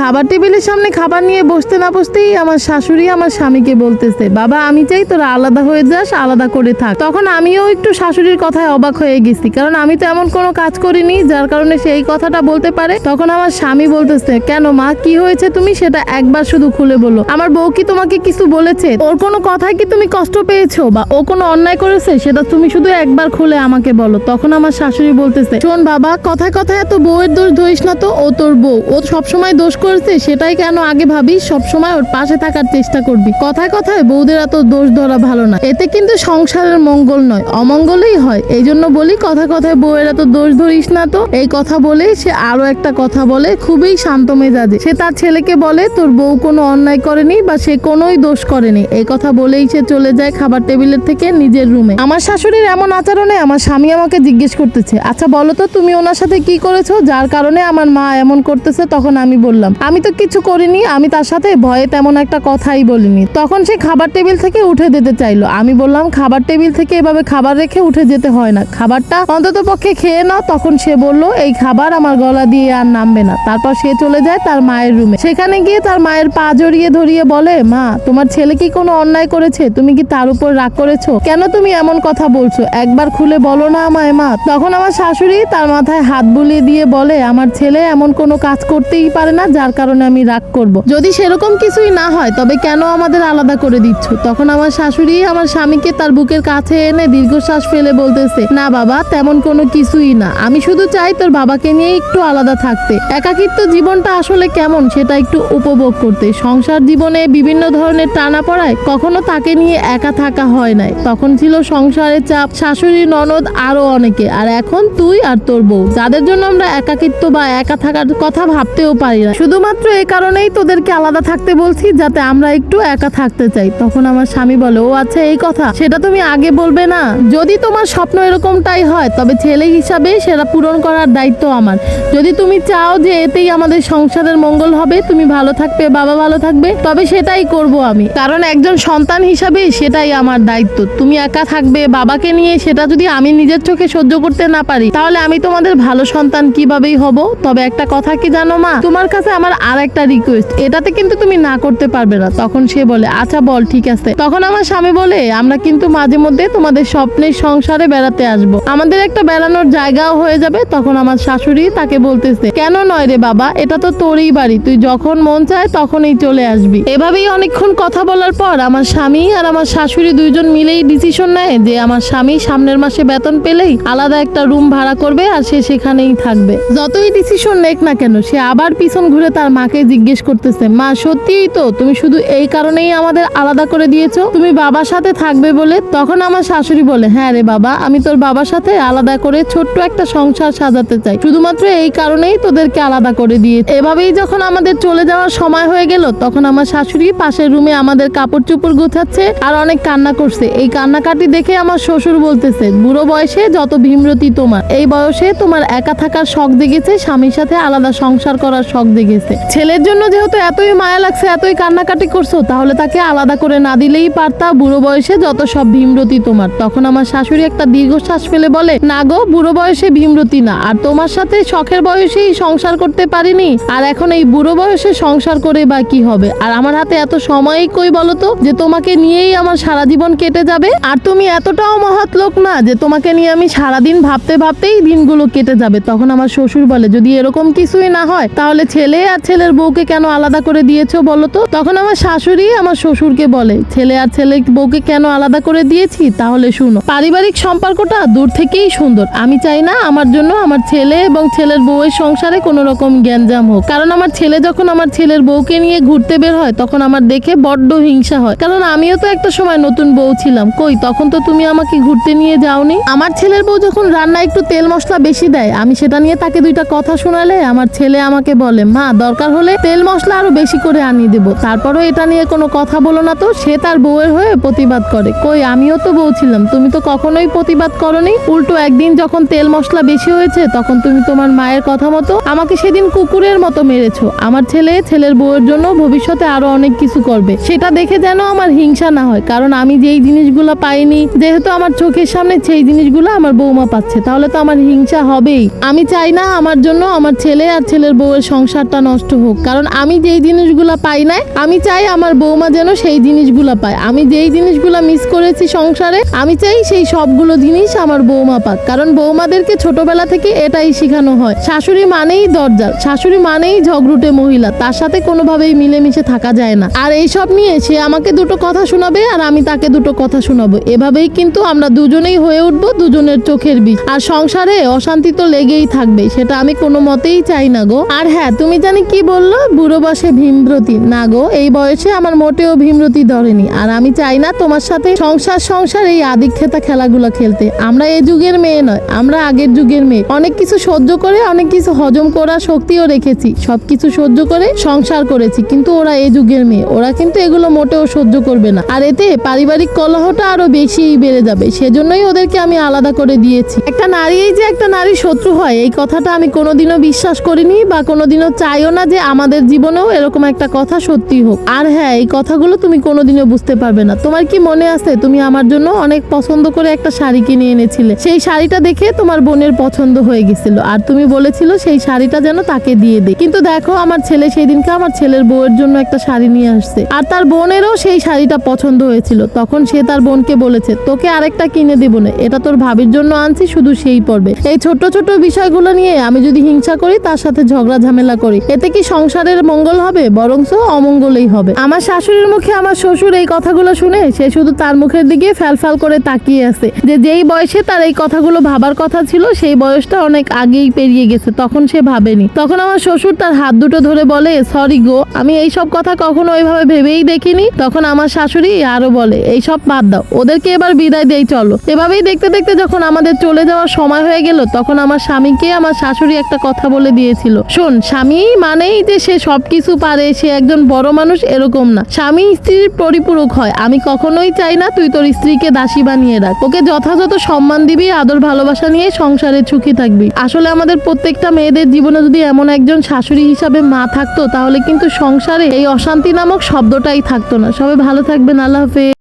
খাবার টেবিলের সামনে খাবার নিয়ে বসতে না বসতেই আমার শাশুড়ি আমার স্বামীকে বলতেছে, বাবা, আমি চাই তোরা আলাদা হয়ে যাস, আলাদা করে থাক। তখন আমিও একটু শাশুড়ির কথায় অবাক হয়ে গেছি, কারণ আমি তো এমন কোনো কাজ করিনি যার কারণে সেই কথাটা বলতে পারে। তখন আমার স্বামী বলতেছে, কেন মা, কি হয়েছে তুমি সেটা একবার শুধু খুলে বলো। আমার বউ কি তোমাকে কিছু বলেছে? ওর কোনো কথায় কি তুমি কষ্ট পেয়েছ? বা ও কোনো অন্যায় করেছে? সেটা তুমি শুধু একবার খুলে আমাকে বলো। তখন আমার শাশুড়ি বলতেছে, শোন বাবা, কথায় কথায় এত বউয়ের দোষ ধরিস না তো, ও তোর বউ। ও সবসময় দোষ করেছে সেটাই কেন আগে ভাবিস? সবসময় ওর পাশে থাকার চেষ্টা করবি। কথায় কথায় বৌদের এত দোষ ধরা ভালো না। এতে কিন্তু সংসারের মঙ্গল নয়, অমঙ্গলই হয়। এই জন্য বলি কথা কথায় বউয়ের এত দোষ ধরিস না তো। এই কথা বলেই সে আরও একটা কথা বলে, খুবই শান্ত মেজাজে। সে তার ছেলেকে বলে, তোর বউ কোনো অন্যায় করেনি বা সে কোনোই দোষ করেনি। এই কথা বলেই সে চলে যায় খাবার টেবিলের থেকে নিজের রুমে। আমার শাশুড়ির এমন আচরণে আমার স্বামী আমাকে জিজ্ঞেস করতেছে আচ্ছা বলো তো, তুমি ওনার সাথে কি করেছ? যার কারণে আমার মা এমন করতেছে, তখন আমি বললাম আমি তো কিছু করিনি, আমি তার সাথে ভয়ে তেমন একটা কথাই বলিনি। তখন সে খাবার টেবিল থেকে উঠে যেতে চাইলো। আমি বললাম, খাবার টেবিল থেকে এভাবে খাবার রেখে উঠে যেতে হয় না। খাবারটা অন্তত পক্ষে খেয়ে নাও। তখন সে বলল, এই খাবার আমার গলা দিয়ে আর নামবে না। তারপর সে চলে যায় তার মায়ের রুমে। সেখানে গিয়ে তার মায়ের পা জড়িয়ে ধরিয়ে বলে, মা, তোমার ছেলে কি কোনো অন্যায় করেছে? তুমি কি তার উপর রাগ করেছ? কেন তুমি এমন কথা বলছো? একবার খুলে বলো না আমায়, মা। তখন আমার শাশুড়ি তার মাথায় হাত বুলিয়ে দিয়ে বলে, আমার ছেলে এমন কোনো কাজ করতেই পারে না যার কারণে আমি রাগ করব। যদি সেরকম কিছুই না হয়, তবে কেন আমাদের আলাদা করে দিচ্ছ? তখন আমার শাশুড়ি আমার স্বামীকে তার বুকের কাছে এনে দীর্ঘশ্বাস ফেলে বলতেছে, না বাবা, তেমন কোনো কিছুই না। আমি শুধু চাই তোর বাবাকে নিয়ে একটু আলাদা থাকতে। একাকিত্ব জীবনটা আসলে কেমন সেটা একটু উপভোগ করতে। সংসার জীবনে বিভিন্ন ধরনের টানা পড়ায় কখনো তাকে নিয়ে একা থাকা হয় নাই। তখন ছিল সংসারের চাপ, শাশুড়ি, ননদ, আরও অনেকে। আর এখন তুই আর তোর বউ। যাদের জন্য আমরা একাকিত্ব বা একা থাকার কথা ভাবতেও পারি না। শুধুমাত্র এই কারণেই তোদেরকে আলাদা থাকতে বলছি, যাতে আমরা একটু একা থাকতে চাই। তখন আমার স্বামী বলে, ও আচ্ছা এই কথা। সেটা তুমি আগে বলবে না। যদি তোমার স্বপ্ন এরকমটাই হয়, তবে ছেলে হিসাবে সেটা পূরণ করার দায়িত্ব আমার। যদি তুমি চাও যে এতেই আমাদের সংসারের মঙ্গল হবে, তুমি ভালো থাকবে, বাবা ভালো থাকবে, তবে সেটাই করব আমি। কারণ একজন সন্তান হিসাবে সেটাই আমার দায়িত্ব। তুমি একা থাকবে, বাবাকে নিয়ে সেটা যদি আমি নিজের চোখে সহ্য করতে না পারি, তাহলে আমি তোমাদের ভালো সন্তান কিভাবেই হব? তবে একটা কথা কি জানো মা? তোমার কাছে আমার আর একটা রিকোয়েস্ট এটাতে কিন্তু তুমি না করতে পারবে না। তখন সে বলে আচ্ছা বল, ঠিক আছে। তখন আমার স্বামী বলে, আমরা কিন্তু মাঝে মধ্যে তোমাদের স্বপ্নের সংসারে বেড়াতে আসব। আমাদের একটা বেড়ানোর জায়গাও হয়ে যাবে। তখন আমার শাশুড়ি তাকে বলতেছে, কেন নয় রে বাবা, এটা তো তোরই বাড়ি। তুই যখন মন চায় তখনই চলে আসবি। এভাবেই অনেকক্ষণ কথা বলার পর আমার স্বামী আর আমার শাশুড়ি দুইজন মিলেই ডিসিশন নেয় যে আমার স্বামী সামনের মাসে বেতন পেলেই আলাদা একটা রুম ভাড়া করবে আর সে সেখানেই থাকবে। যতই ডিসিশন নেক না কেন, সে আবার পিছন ঘুরে তার মাকে জিজ্ঞেস করতেছে, মা, সত্যিই তো তুমি শুধু এই কারণেই আমাদের আলাদা করে দিয়েছ? তুমি বাবার সাথে থাকবে বলে? তখন আমার শাশুড়ি বলে হ্যাঁ রে বাবা, আমি তোর বাবার সাথে আলাদা করে ছোট্ট একটা সংসার সাজাতে চাই। শুধুমাত্র এই কারণেই তোদেরকে আলাদা করে দিয়ে এভাবেই যখন আমাদের চলে যাওয়ার সময় হয়ে গেল, তখন আমার শাশুড়ি পাশের রুমে আমাদের কাপড় চোপড় গোছাচ্ছে আর অনেক কান্না করছে। এই কান্নাকাটি দেখে আমার শ্বশুর বলতেছে, বুড়ো বয়সে যত ভীমরতি তোমার, এই বয়সে তোমার একা থাকার শখ দেখেছে স্বামীর সাথে আলাদা সংসার করার শখ জেগেছে ছেলের জন্য যেহেতু এতই মায়া লাগছে, এতই কান্নাকাটি করছ, তাহলে তাকে আলাদা করে না দিলেই পারতা। বুড়ো বয়সে যত সব ভীমরতি তোমার। তখন আমার শাশুড়ি একটা দীর্ঘশ্বাস ফেলে বলে, না গো, বুড়ো বয়সে ভীমরতি না। আর তোমার সাথে শখের বয়সেই সংসার করতে পারিনি। আর এখন এই বুড়ো বয়সে সংসার করে বা কি হবে? আর আমার হাতে এত সময়ই কই বলো তো, যে তোমাকে নিয়েই আমার সারা জীবন কেটে যাবে? আর তুমি এতটাও মহৎ লোক না, যে তোমাকে নিয়ে আমি সারাদিন ভাবতে ভাবতেই দিনগুলো কেটে যাবে। তখন আমার শ্বশুর বলে, যদি এরকম কিছুই না হয়, তাহলে ছেলে আর ছেলের বউকে কেন আলাদা করে দিয়েছ বলো তো? তখন আমার শাশুড়ি আমার শ্বশুরকে বলে, ছেলে আর ছেলে বউকে কেন আলাদা করে দিয়েছি? তাহলে শুনো, পারিবারিক সম্পর্কটা দূর থেকেই সুন্দর। আমি চাই না আমার জন্য আমার ছেলে এবং ছেলের বউয়ের সংসারে কোনো রকম জ্ঞানজাম হোক। কারণ আমার ছেলে যখন আমার ছেলের বউকে নিয়ে ঘুরতে বের হয়, তখন আমার দেখে বড্ড হিংসা হয়। কারণ আমিও তো একটা সময় নতুন বউ ছিলাম। কই, তখন তো তুমি আমাকে ঘুরতে নিয়ে যাওনি? আমার ছেলের বউ যখন রান্না একটু তেল মশলা বেশি দেয়, আমি সেটা নিয়ে তাকে দুইটা কথা শোনালে আমার ছেলে আমাকে বলে, মা দরকার হলে তেল মশলা আরও বেশি করে আনিয়ে দেবো। তারপরও এটা নিয়ে কোনো কথা বলো না তো, সে তার বউয়ের হয়ে প্রতিবাদ করে। কই, আমিও তো বউ ছিলাম, তুমি তো কখনোই প্রতিবাদ করনি। উল্টো একদিন যখন তেল মশলা বেশি হয়েছে, তখন তুমি তোমার মায়ের কথা মতো আমাকে সেদিন কুকুরের মতো মেরেছো। আমার ছেলে ছেলের বউয়ের জন্য ভবিষ্যতে আরও অনেক কিছু করবে। সেটা দেখে যেন আমার হিংসা না হয়, কারণ আমি যেই জিনিসগুলো পাইনি, যেহেতু আমার চোখের সামনে সেই জিনিসগুলো আমার বৌমা পাচ্ছে, তাহলে তো আমার হিংসা হবেই। আমি চাই না আমার জন্য আমার ছেলে আর ছেলের বউয়ের সংসারটা নষ্ট হোক। কারণ আমি যেই জিনিসগুলা পাই নাই, আমি চাই আমার বৌমা যেন সেই জিনিসগুলা পায়। আমি যেই জিনিসগুলা মিস করেছি সংসারে, আমি চাই সেই সবগুলো জিনিস আমার বৌমা পাক। কারণ বৌমাদেরকে ছোটবেলা থেকে এটাই শেখানো হয়। শাশুড়ি মানেই দরজা শাশুড়ি মানেই ঝগড়ুটে মহিলা। তার সাথে কোনোভাবেই মিলেমিশে থাকা যায় না। আর এইসব নিয়ে সে আমাকে দুটো কথা শোনাবে আর আমি তাকে দুটো কথা শোনাবো। এভাবেই কিন্তু আমরা দুজনেই হয়ে উঠবো, দুজনের চোখের বিষ আর সংসারে অশান্তি তো লেগেই থাকবে, সেটা আমি কোনো মতেই চাই না গো। আর হ্যাঁ তুমি জানি কি বলল? বুড়ো বসে ভীমরতি। না গো, এই বয়সে আমার মোটেও ভীমরতি ধরেনি। আর আমি চাই না তোমার সাথে সংসার সংসার, এই আদিক্ষেতা খেলাগুলো খেলতে। আমরা এই যুগের মেয়ে নয়, আমরা আগের যুগের মেয়ে। অনেক কিছু সহ্য করে, অনেক কিছু হজম করার শক্তিও রেখেছি। সবকিছু সহ্য করে সংসার করেছি, কিন্তু ওরা এই যুগের মেয়ে। ওরা কিন্তু এগুলো মোটেও সহ্য করবে না। আর এতে পারিবারিক কলহটা আরও বেশি বেড়ে যাবে। সেজন্যই ওদেরকে আমি আলাদা করে দিয়েছি। একটা নারী যে একটা নারী শত্রু হয়, এই কথাটা আমি কোনোদিনও বিশ্বাস করিনি বা কোনোদিনও চাইও না যে আমাদের জীবনেও এরকম একটা কথা সত্যি হোক। আর হ্যাঁ এই কথাগুলো তুমি কোনোদিনও বুঝতে পারবে না। তোমার কি মনে আছে, তুমি আমার জন্য অনেক পছন্দ করে একটা শাড়ি কিনে এনেছিলে। সেই শাড়িটা দেখে তোমার বোনের পছন্দ হয়ে গেছিল। আর তুমি বলেছিল সেই শাড়িটা যেন তাকে দিয়ে দে। কিন্তু দেখো, আমার ছেলে সেই দিনকে আমার ছেলের বউয়ের জন্য একটা শাড়ি নিয়ে আসছে। আর তার বোনেরও সেই শাড়িটা পছন্দ হয়েছিল। তখন সে তার বোনকে বলেছে, তোকে আরেকটা কিনে দেবো না। এটা তোর ভাবির জন্য আনছি, শুধু সেই পড়বে এই ছোট ছোট বিষয়গুলো নিয়ে আমি যদি হিংসা করি, তার সাথে ঝগড়া, ঝামেলা করি এতে কি সংসারের মঙ্গল হবে? বরংস অমঙ্গলই হবে। আমার শাশুড়ির মুখে আমার শ্বশুর এই কথাগুলো শুনে, সে শুধু তার মুখের দিকে ফ্যালফাল করে তাকিয়ে আছে যে যেই বয়সে তার এই কথাগুলো ভাবার কথা ছিল, সেই বয়সটা অনেক আগেই পেরিয়ে গেছে, তখন সে ভাবেনি। তখন আমার শ্বশুর তার হাত দুটো ধরে বলে, সরি গো, আমি এই সব কথা কখনো ওইভাবে ভেবেই দেখিনি। তখন আমার শাশুড়ি আরও বলে, এই সব বাদ দাও, ওদেরকে এবার বিদায় দেই, চলো। এভাবেই দেখতে দেখতে যখন আমাদের চলে যাওয়ার সময় হয়ে গেল, তখন আমার স্বামীকে আমার শাশুড়ি একটা কথা বলে দিয়েছিল, শোন, স্বামী মানেই যে সে সবকিছু পারে, সে একজন বড় মানুষ এরকম না। স্বামী স্ত্রীর পরিপূরক হয়। আমি কখনোই চাই না তুই তোর স্ত্রীকে দাসী বানিয়ে রাখ। ওকে যথাযথ সম্মান দিবি, আদর ভালোবাসা নিয়ে সংসারে সুখী থাকবি। আসলে আমাদের প্রত্যেকটা মেয়েদের জীবনে যদি এমন একজন শাশুড়ি হিসাবে মা থাকতো, তাহলে কিন্তু সংসারে এই অশান্তি নামক শব্দটাই থাকতো না। সবাই ভালো থাকবেন। আল্লাহ হাফেজ।